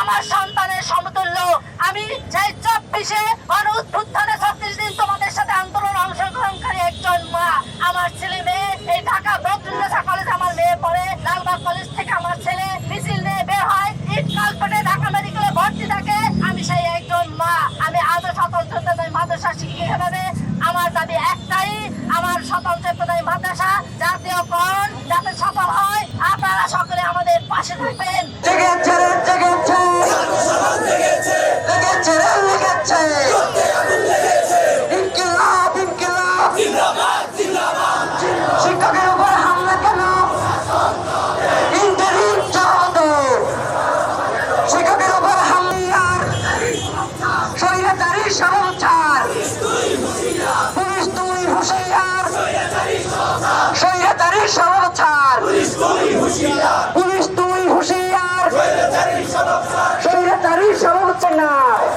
আমার সন্তানের সমতুল্য। আমি সেই চব্বিশে অনুদ্ভুত্থানে ছত্রিশ দিন তোমাদের সাথে আন্দোলন অংশগ্রহণকারী একজন মা। আমার ছেলে মেয়ে এই ঢাকা বদরুল্লাসা কলেজ আমার মেয়ে পড়ে। লালবাগ কলেজ থেকে আমার ছেলে মিছিল নিয়ে বের হয়। ইট কালপেটে ঢাকা মেডিকেলে ভর্তি থাকে। আমি সেই একজন মা। আমি আজও স্বতন্ত্র প্রদায় মাদ্রাসা শিক্ষিকা হিসাবে। আমার দাবি একটাই, আমার স্বতন্ত্র প্রদায় মাদ্রাসা। জাতীয়করণ যাতে সফল হয়, আপনারা সকলে আমাদের পাশে থাকবেন। সমাচার পুলিশ তুই হুঁশিয়ার। স্বৈরাচারী সমাচার পুলিশ তুই হুঁশিয়ার। ইবতদায়ী স্বীকৃতি